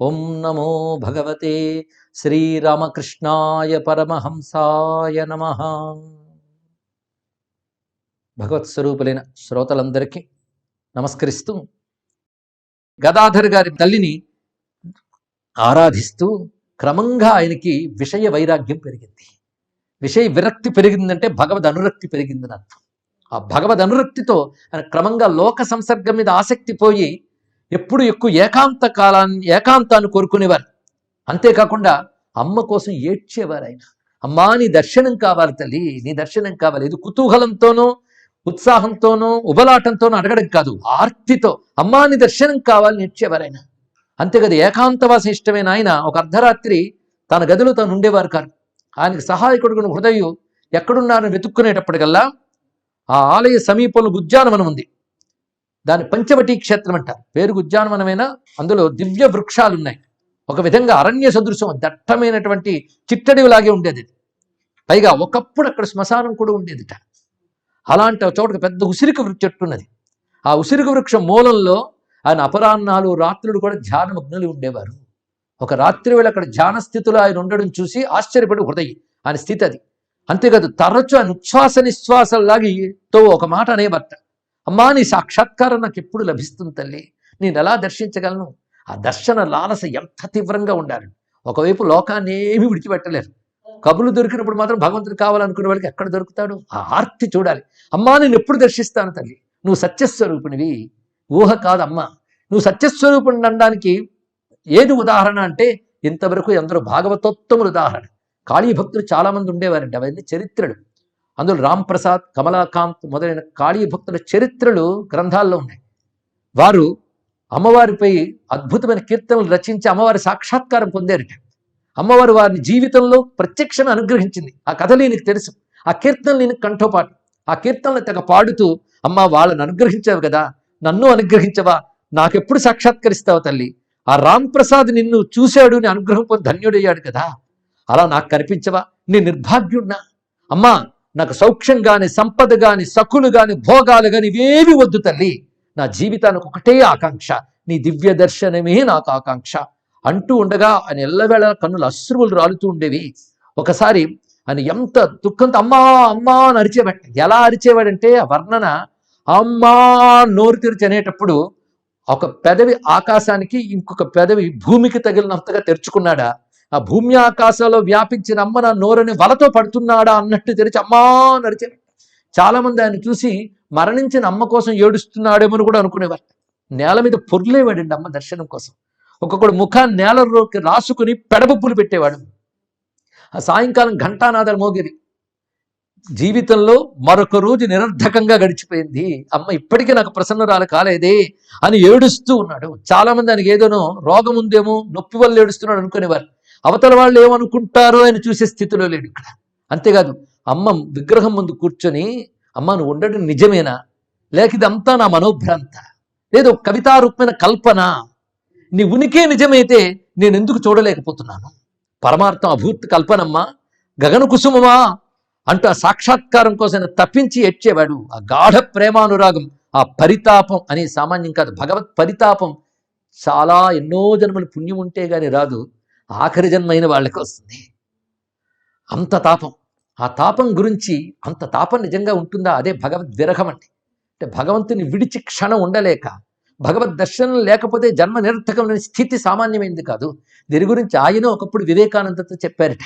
ఓం నమో భగవతే శ్రీరామకృష్ణాయ పరమహంసాయ నమ. భగవత్ స్వరూపులైన శ్రోతలందరికీ నమస్కరిస్తూ గదాధర్ గారి తల్లిని ఆరాధిస్తూ క్రమంగా ఆయనకి విషయ వైరాగ్యం పెరిగింది. విషయ విరక్తి పెరిగిందంటే భగవద్ అనురక్తి పెరిగిందని అర్థం ఆ భగవద్ అనురక్తితో ఆయన క్రమంగా లోక సంసర్గం మీద ఆసక్తి పోయి ఎప్పుడు ఎక్కువ ఏకాంత కాలాన్ని ఏకాంతాన్ని కోరుకునేవారు. అంతేకాకుండా అమ్మ కోసం ఏడ్చేవారు ఆయన అమ్మా నీ దర్శనం కావాలి తల్లి నీ దర్శనం కావాలి. ఇది కుతూహలంతోనూ ఉత్సాహంతోనూ ఉబలాటంతోనూ అడగడం కాదు. ఆర్తితో అమ్మా నీ దర్శనం కావాలని ఏడ్చేవారు ఆయన అంతేకాదు ఏకాంతవాసం ఇష్టమైన ఆయన ఒక అర్ధరాత్రి తన గదిలో తాను ఉండేవారు కాదు ఆయనకి సహాయకుడుకున్న హృదయం ఎక్కడున్నారని వెతుక్కునేటప్పటికల్లా ఆ ఆలయ సమీపంలో ఉద్యానవనం ఉంది. దాని పంచవటీ క్షేత్రం అంటారు పేరు ఉద్యానవనమైన? అందులో దివ్య వృక్షాలు ఉన్నాయి ఒక విధంగా అరణ్య సదృశ్యం దట్టమైనటువంటి చిట్టడిలాగే ఉండేది. పైగా ఒకప్పుడు అక్కడ శ్మశానం కూడా ఉండేదిట. అలాంటి ఒక చోటకు పెద్ద ఉసిరిక వృక్ష చెట్టు ఉన్నది. ఆ ఉసిరిక వృక్షం మూలంలో ఆయన అపరాహ్నాలు రాత్రులు కూడా ధ్యానమగ్నులు ఉండేవారు. ఒక రాత్రి వేళ అక్కడ ధ్యాన స్థితిలో ఆయన ఉండడం చూసి ఆశ్చర్యపడి హృదయ. ఆయన స్థితి అది. అంతేకాదు తరచు ఆయన ఉచ్ఛ్వాస నిశ్వాసలాగితో ఒక మాట అనేబట్ట అమ్మా నీ సాక్షాత్కారం నాకు ఎప్పుడు లభిస్తుంది తల్లి? నేను ఎలా దర్శించగలను? ఆ దర్శన లాలస ఎంత తీవ్రంగా ఉండాలి? ఒకవైపు లోకాన్ని ఏమీ విడిచిపెట్టలేరు. కబులు దొరికినప్పుడు మాత్రం భగవంతుడు కావాలనుకునే వాళ్ళకి ఎక్కడ దొరుకుతాడు? ఆ ఆర్తి చూడాలి. అమ్మా నేను ఎప్పుడు దర్శిస్తాను తల్లి? నువ్వు సత్యస్వరూపిణివి ఊహ కాదమ్మా. నువ్వు సత్యస్వరూపుని అనడానికి ఏది ఉదాహరణ అంటే ఇంతవరకు ఎందరో భాగవతోత్తములు ఉదాహరణ. కాళీ భక్తులు చాలా మంది ఉండేవారంట అవన్నీ చరిత్రలు. అందులో రామ్ ప్రసాద్ కమలాకాంత్ మొదలైన కాళీ భక్తుల చరిత్రలు గ్రంథాల్లో ఉన్నాయి. వారు అమ్మవారిపై అద్భుతమైన కీర్తనలు రచించి అమ్మవారి సాక్షాత్కారం పొందారట. అమ్మవారు వారిని జీవితంలో ప్రత్యక్షంగా అనుగ్రహించింది. ఆ కథలు నీకు తెలుసు. ఆ కీర్తనలు ఈయనకి కంఠోపాటు ఆ కీర్తనలు తెగ పాడుతూ అమ్మ వాళ్ళని అనుగ్రహించావు కదా నన్ను అనుగ్రహించవా నాకెప్పుడు సాక్షాత్కరిస్తావు తల్లి? ఆ రామ్ ప్రసాద్ నిన్ను చూశాడు నీ అనుగ్రహం పొంది ధన్యుడయ్యాడు కదా. అలా నాకు కనిపించవా? నీ నిర్భాగ్యుడినా? అమ్మా నాకు సౌఖ్యం కానీ సంపద కానీ సకులు కానీ భోగాలు కానీ ఇవేవి వద్దు తల్లి. నా జీవితానికి ఒకటే ఆకాంక్ష. నీ దివ్య దర్శనమే నాకు ఆకాంక్ష. అంటూ ఉండగా ఆయన ఎల్లవేళ కన్నులు అశ్రువులు రాలుతూ ఉండేవి. ఒకసారి ఆయన ఎంత దుఃఖంతో అమ్మా అమ్మా అని అరిచేవాడు ఎలా అరిచేవాడంటే ఆ వర్ణన అమ్మా నోరు తెరిచి అనేటప్పుడు ఒక పెదవి ఆకాశానికి ఇంకొక పెదవి భూమికి తగిలినంతగా తెరుచుకున్నాడా? ఆ భూమి ఆకాశంలో వ్యాపించిన అమ్మ నా నోరని వలతో పడుతున్నాడా అన్నట్టు తెరిచి అమ్మా నడిచే చాలా మంది ఆయన చూసి మరణించిన అమ్మ కోసం ఏడుస్తున్నాడేమో అని కూడా అనుకునేవారు. నేల మీద పొర్లేవాడండి అమ్మ దర్శనం కోసం. ఒక్కొక్కడు ముఖాన్ని నేలలోకి రాసుకుని పెడబుప్పులు పెట్టేవాడు. ఆ సాయంకాలం ఘంటానాదాలు మోగిరి జీవితంలో మరొక రోజు నిరర్ధకంగా గడిచిపోయింది. అమ్మ ఇప్పటికీ నాకు ప్రసన్నరాలు కాలేదే అని ఏడుస్తూ ఉన్నాడు. చాలా మంది ఆయనకి ఏదోనో రోగం ఉందేమో నొప్పి వల్ల ఏడుస్తున్నాడు అనుకునేవారు. అవతల వాళ్ళు ఏమనుకుంటారో అని చూసే స్థితిలో లేడు ఇక్కడ. అంతేకాదు అమ్మ విగ్రహం ముందు కూర్చొని అమ్మ నువ్వు ఉండడం నిజమేనా? లేక ఇదంతా నా మనోభ్రాంత? లేదు కవితారూపమైన కల్పన? నీ ఉనికే నిజమైతే నేను ఎందుకు చూడలేకపోతున్నాను? పరమార్థం అభూత్ కల్పనమ్మా. గగన కుసుమమా? అంటూ ఆ సాక్షాత్కారం కోసం తప్పించి ఎడ్చేవాడు ఆ గాఢ ప్రేమానురాగం ఆ పరితాపం అనే సామాన్యం కాదు భగవత్ పరితాపం చాలా ఎన్నో జన్మలు పుణ్యం ఉంటే గాని రాదు. ఆఖరి జన్మైన వాళ్ళకి వస్తుంది. అంత తాపం. ఆ తాపం గురించి అంత తాపం నిజంగా ఉంటుందా? అదే భగవద్ విరహం అంటే అంటే భగవంతుని విడిచి క్షణం ఉండలేక భగవద్ దర్శనం లేకపోతే జన్మ నిరర్థకం లేని స్థితి సామాన్యమైంది కాదు. దీని గురించి ఆయన ఒకప్పుడు వివేకానందతో చెప్పారట.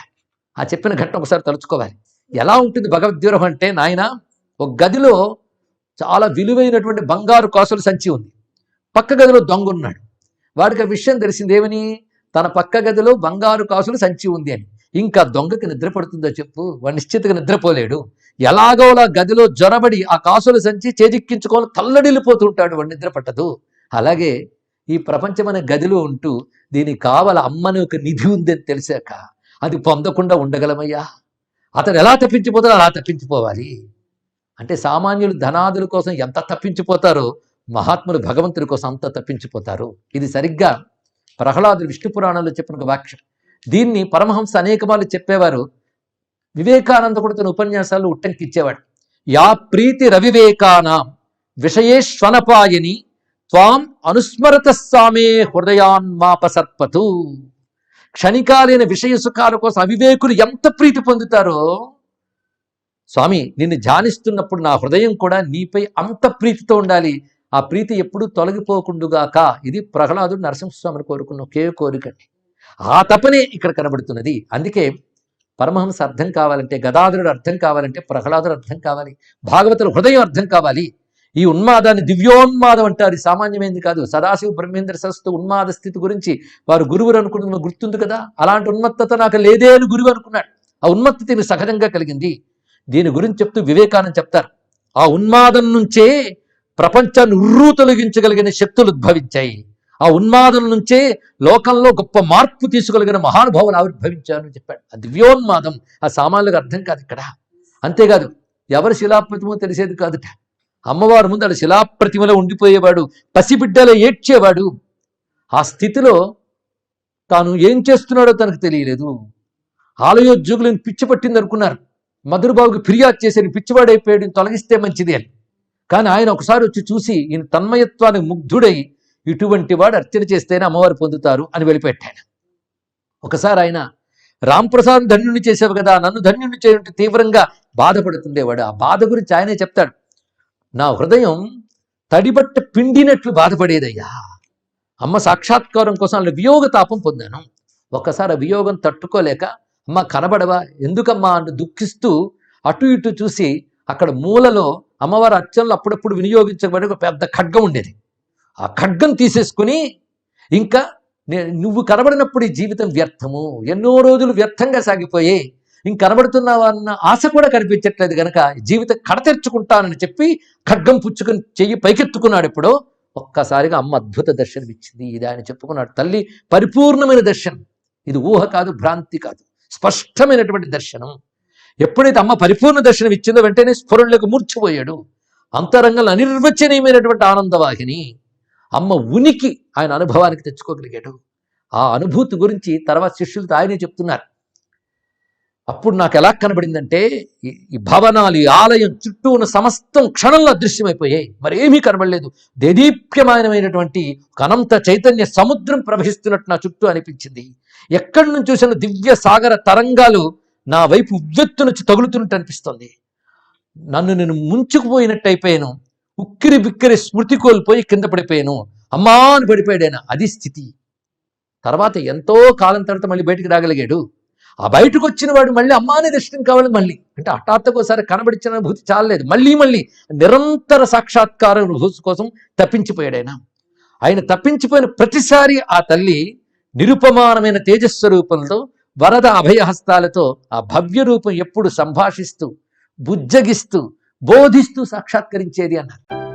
ఆ చెప్పిన ఘట్టం ఒకసారి తలుచుకోవాలి. ఎలా ఉంటుంది భగవద్విరహం అంటే నాయన ఒక గదిలో చాలా విలువైనటువంటి బంగారు కాసుల సంచి ఉంది. పక్క గదిలో దొంగ ఉన్నాడు. వాడికి ఆ విషయం తెలిసింది ఏమని? తన పక్క గదిలో బంగారు కాసులు సంచి ఉంది అని. ఇంకా దొంగకి నిద్ర పడుతుందో చెప్పు. వాడు నిశ్చితగా నిద్రపోలేడు. ఎలాగోలా గదిలో జ్వరబడి ఆ కాసుల సంచి చేజిక్కించుకొని తల్లడిల్లిపోతుంటాడు. వాడు నిద్ర పట్టదు. అలాగే ఈ ప్రపంచమైన గదిలో ఉంటూ దీనికి కావాల అమ్మని ఒక నిధి ఉందని తెలిసాక అది పొందకుండా ఉండగలమయ్యా? అతను ఎలా తప్పించిపోతారో అలా తప్పించిపోవాలి. అంటే సామాన్యులు ధనాదుల కోసం ఎంత తప్పించిపోతారో మహాత్ములు భగవంతుడి కోసం అంత తప్పించిపోతారు. ఇది సరిగ్గా ప్రహ్లాదుడు విష్ణు పురాణంలో చెప్పిన ఒక వాక్యం. దీన్ని పరమహంస అనేక మార్లు చెప్పేవారు. వివేకానంద కూడా తన ఉపన్యాసాలు ఉట్టంకిచ్చేవాడు యా ప్రీతి రవివేకానాం విషయేష్వనపాయని త్వాం అనుస్మరత స్వామే హృదయాన్మాపసర్పతు క్షణికాలైన విషయ సుఖాల కోసం అవివేకులు ఎంత ప్రీతి పొందుతారో. స్వామి నిన్ను ధ్యానిస్తున్నప్పుడు నా హృదయం కూడా నీపై అంత ప్రీతితో ఉండాలి. ఆ ప్రీతి ఎప్పుడూ తొలగిపోకుండుగాక. ఇది ప్రహ్లాదుడు నరసింహస్వామిని కోరుకున్న ఒకే కోరికండి. ఆ తపనే ఇక్కడ కనబడుతున్నది. అందుకే పరమహంస అర్థం కావాలంటే గదాధరుడు అర్థం కావాలంటే ప్రహ్లాదుడు అర్థం కావాలి భాగవతుల హృదయం అర్థం కావాలి. ఈ ఉన్మాదాన్ని దివ్యోన్మాదం అంటారు. ఇది సామాన్యమైంది కాదు. సదాశివ బ్రహ్మేంద్ర సరస్సు ఉన్మాద స్థితి గురించి వారు గురువులు అనుకున్న గుర్తుంది కదా. అలాంటి ఉన్మత్తత నాకు లేదే అని గురువు అనుకున్నాడు. ఆ ఉన్మత్తత ఈయనకు సహజంగా కలిగింది. దీని గురించి చెప్తూ వివేకానంద చెప్తారు. ఆ ఉన్మాదం నుంచే ప్రపంచాన్ని ఉర్రూ తొలగించగలిగిన శక్తులు ఉద్భవించాయి. ఆ ఉన్మాదం నుంచే లోకంలో గొప్ప మార్పు తీసుకోగలిగిన మహానుభావులు ఆవిర్భవించారు అని చెప్పాడు. ఆ దివ్యోన్మాదం ఆ సామాన్యులకు అర్థం కాదు ఇక్కడ. అంతేకాదు ఎవరు శిలాప్రతిమో తెలిసేది కాదుట. అమ్మవారి ముందు ఆడు శిలాప్రతిమలో ఉండిపోయేవాడు పసిబిడ్డలో ఏడ్చేవాడు. ఆ స్థితిలో తాను ఏం చేస్తున్నాడో తనకు తెలియలేదు. ఆలయోద్యోగులను పిచ్చి పట్టింది అనుకున్నారు మధురబాబుకి ఫిర్యాదు చేసి పిచ్చివాడైపోయాడు తొలగిస్తే మంచిది అని. కానీ ఆయన ఒకసారి వచ్చి చూసి ఈయన తన్మయత్వానికి ముగ్ధుడై ఇటువంటి వాడు అర్చన చేస్తేనే అమ్మవారు పొందుతారు అని వెళ్ళిపెట్టాను ఒకసారి ఆయన రాంప్రసాద్ ధన్యుని చేసావు కదా నన్ను ధన్యుని చేయంటే తీవ్రంగా బాధపడుతుండేవాడు. ఆ బాధ గురించి ఆయనే చెప్తాడు. నా హృదయం తడిబట్ట పిండినట్లు బాధపడేదయ్యా. అమ్మ సాక్షాత్కారం కోసం అలా వియోగ తాపం పొందాను. ఒక్కసారి ఆ వియోగం తట్టుకోలేక అమ్మ కనబడవా? ఎందుకమ్మా? అంటూ దుఃఖిస్తూ అటు ఇటు చూసి అక్కడ మూలలో అమ్మవారి అర్చనలు అప్పుడప్పుడు వినియోగించబడి ఒక పెద్ద ఖడ్గం ఉండేది. ఆ ఖడ్గం తీసేసుకుని ఇంకా నువ్వు కనబడినప్పుడు ఈ జీవితం వ్యర్థము. ఎన్నో రోజులు వ్యర్థంగా సాగిపోయి ఇంక కనబడుతున్నావా అన్న ఆశ కూడా కనిపించట్లేదు కనుక జీవితం కడతెర్చుకుంటానని చెప్పి ఖడ్గం పుచ్చుకుని చెయ్యి పైకెత్తుకున్నాడు ఎప్పుడో. ఒక్కసారిగా అమ్మ అద్భుత దర్శనం ఇచ్చింది ఇది ఆయన చెప్పుకున్నాడు తల్లి పరిపూర్ణమైన దర్శనం. ఇది ఊహ కాదు భ్రాంతి కాదు. స్పష్టమైనటువంటి దర్శనం. ఎప్పుడైతే అమ్మ పరిపూర్ణ దర్శనం ఇచ్చిందో వెంటనే స్ఫురణలకు మూర్చిపోయాడు. అంతరంగంలో అనిర్వచనీయమైనటువంటి ఆనందవాహిని అమ్మ ఉనికి ఆయన అనుభవానికి తెచ్చుకోగలిగాడు. ఆ అనుభూతి గురించి తర్వాత శిష్యులతో ఆయనే చెప్తున్నారు. అప్పుడు నాకు ఎలా కనబడిందంటే ఈ- ఈ భవనాలు ఈ ఆలయం చుట్టూ ఉన్న సమస్తం క్షణంలో అదృశ్యమైపోయాయి. మరేమీ కనబడలేదు. దేదీప్యమానమైనటువంటి ఒక అనంత చైతన్య సముద్రం ప్రవహిస్తున్నట్టు నా చుట్టూ అనిపించింది. ఎక్కడి నుంచి చూసిన దివ్య సాగర తరంగాలు నా వైపు ఉవ్వెత్తు నుంచి తగులుతున్నట్టు అనిపిస్తుంది. నన్ను నేను ముంచుకుపోయినట్టు అయిపోయాను. ఉక్కిరి బిక్కిరి స్మృతి కోల్పోయి కింద పడిపోయాను. అమ్మా అని పడిపోయాడు ఆయన. అది స్థితి. తర్వాత ఎంతో కాలం తర్వాత మళ్ళీ బయటికి రాగలిగాడు. ఆ బయటకు వచ్చిన వాడు మళ్ళీ అమ్మానే దర్శనం కావాలి మళ్ళీ. అంటే హఠాత్తుగా ఒకసారి కనబడిచ్చిన అనుభూతి చాలలేదు. మళ్ళీ మళ్ళీ నిరంతర సాక్షాత్కార అనుభూతి కోసం తప్పించిపోయాడు ఆయన. ఆయన తప్పించిపోయిన ప్రతిసారి ఆ తల్లి నిరుపమానమైన తేజస్వరూపంతో వరద అభయహస్తాలతో ఆ భవ్య రూపం ఎప్పుడు సంభాషిస్తూ బుజ్జగిస్తూ బోధిస్తూ సాక్షాత్కరించేది అన్నారు.